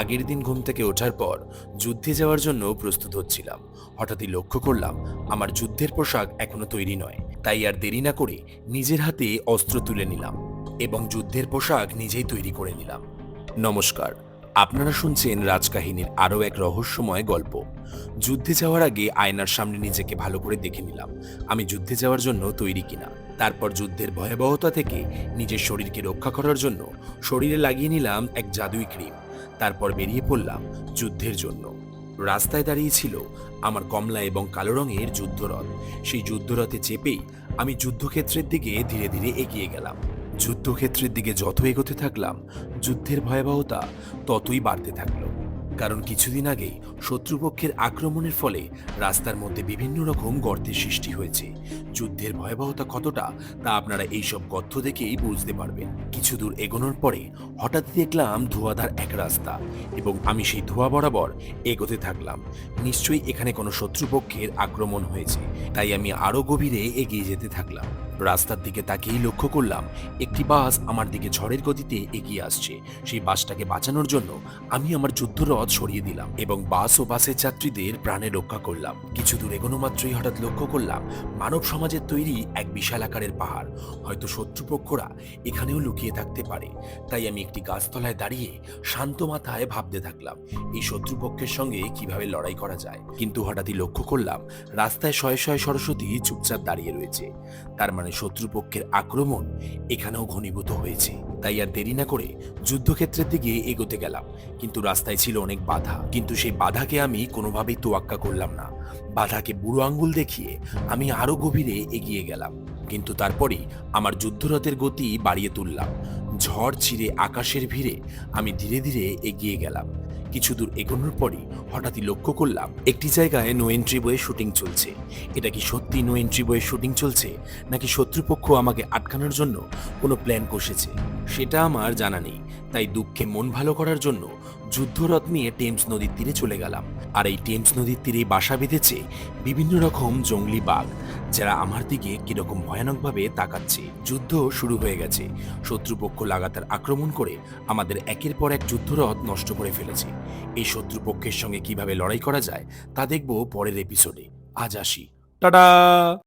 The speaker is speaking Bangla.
আগের দিন ঘুম থেকে ওঠার পর যুদ্ধে যাওয়ার জন্য প্রস্তুত হচ্ছিলাম। হঠাৎই লক্ষ্য করলাম, আমার যুদ্ধের পোশাক এখনও তৈরি নয়, তাই আর দেরি না করে নিজের হাতে অস্ত্র তুলে নিলাম এবং যুদ্ধের পোশাক নিজেই তৈরি করে নিলাম। নমস্কার, আপনারা শুনছেন রাজকাহিনীর আরও এক রহস্যময় গল্প। যুদ্ধে যাওয়ার আগে আয়নার সামনে নিজেকে ভালো করে দেখে নিলাম, আমি যুদ্ধে যাওয়ার জন্য তৈরি কিনা। তারপর যুদ্ধের ভয়াবহতা থেকে নিজের শরীরকে রক্ষা করার জন্য শরীরে লাগিয়ে নিলাম এক জাদুই ক্রিম। তারপর বেরিয়ে পড়লাম যুদ্ধের জন্য। রাস্তায় দাঁড়িয়েছিল আমার কমলা এবং কালো রঙের যুদ্ধরথ। সেই যুদ্ধরথে চেপেই আমি যুদ্ধক্ষেত্রের দিকে ধীরে ধীরে এগিয়ে গেলাম। যুদ্ধক্ষেত্রের দিকে যত এগোতে থাকলাম, যুদ্ধের ভয়াবহতা ততই বাড়তে থাকল। কারণ কিছুদিন আগেই শত্রুপক্ষের আক্রমণের ফলে রাস্তার মধ্যে বিভিন্ন রকম গর্তের সৃষ্টি হয়েছে। যুদ্ধের ভয়াবহতা কতটা তা আপনারা এইসব গর্ত দেখেই বুঝতে পারবেন। কিছু দূর এগোনোর পরে হঠাৎ দেখলাম ধোঁয়াধার এক রাস্তা এবং আমি সেই ধোঁয়া বরাবর এগোতে থাকলাম। নিশ্চয়ই এখানে কোনো শত্রুপক্ষের আক্রমণ হয়েছে, তাই আমি আরও গভীরে এগিয়ে যেতে থাকলাম। রাস্তার দিকে তাকিয়েই লক্ষ্য করলাম, একটি বাস আমার দিকে ঝড়ের গতিতে এগিয়ে আসছে। সেই বাসটাকে বাঁচানোর জন্য আমি আমার যুদ্ধরথ সরিয়ে দিলাম এবং বাস ও বাসের যাত্রীদের প্রাণে রক্ষা করলাম। কিছু দূর এগোনো মাত্রই হঠাৎ লক্ষ্য করলাম, মানব সমাজের তৈরি এক বিশাল আকারের পাহাড়। হয়তো শত্রুপক্ষরা এখানেও লুকিয়ে থাকতে পারে। তাই আমি একটি গাছতলায় দাঁড়িয়ে শান্ত মাথায় ভাবতে থাকলাম, এই শত্রুপক্ষের সঙ্গে কীভাবে লড়াই করা যায়? কিন্তু হঠাৎই লক্ষ্য করলাম, রাস্তায় শয়ে শয়ে সরস্বতী চুপচাপ দাঁড়িয়ে রয়েছে। তার মানে শত্রুপক্ষের আক্রমণ এখানেও ঘনীভূত হয়েছে। তাই আর দেরি না করে যুদ্ধক্ষেত্রের দিকে এগোতে গেলাম। কিন্তু রাস্তায় ছিল অনেক বাধা। কিন্তু সেই বাধাকে আমি কোনোভাবেই তোয়াক্কা করলাম না। বাধাকে বুড়ো আঙ্গুল দেখিয়ে আমি আরও গভীরে এগিয়ে গেলাম। কিন্তু তারপরেই আমার যুদ্ধরথের গতি বাড়িয়ে তুললাম। ঝড় চিরে আকাশের ভিড়ে আমি ধীরে ধীরে এগিয়ে গেলাম। কিছু দূর এগোনোর পরই হঠাৎই লক্ষ্য করলাম একটি জায়গায় নো এন্ট্রি বয়ে শুটিং চলছে। এটা কি সত্যি নো এন্ট্রি বয়ে শুটিং চলছে? নাকি শত্রুপক্ষ আমাকে আটকানোর জন্য কোনো প্ল্যান কষেছে? সেটা আমার জানা নেই। তাই দুঃখে মন ভালো করার জন্য যুদ্ধরথ নিয়ে টেমস নদীর তীরে চলে গেলাম। আর এই টেমস নদীর তীরে বাসা বেঁধেছে বিভিন্ন রকম জঙ্গলি বাঘ, যারা আমার দিকে কীরকম ভয়ানকভাবে তাকাচ্ছে। যুদ্ধ শুরু হয়ে গেছে। শত্রুপক্ষ লাগাতার আক্রমণ করে আমাদের একের পর এক যুদ্ধরথ নষ্ট করে ফেলেছে। এই শত্রুপক্ষের সঙ্গে কীভাবে লড়াই করা যায় তা দেখব পরের এপিসোডে আজ আসি। টাটা!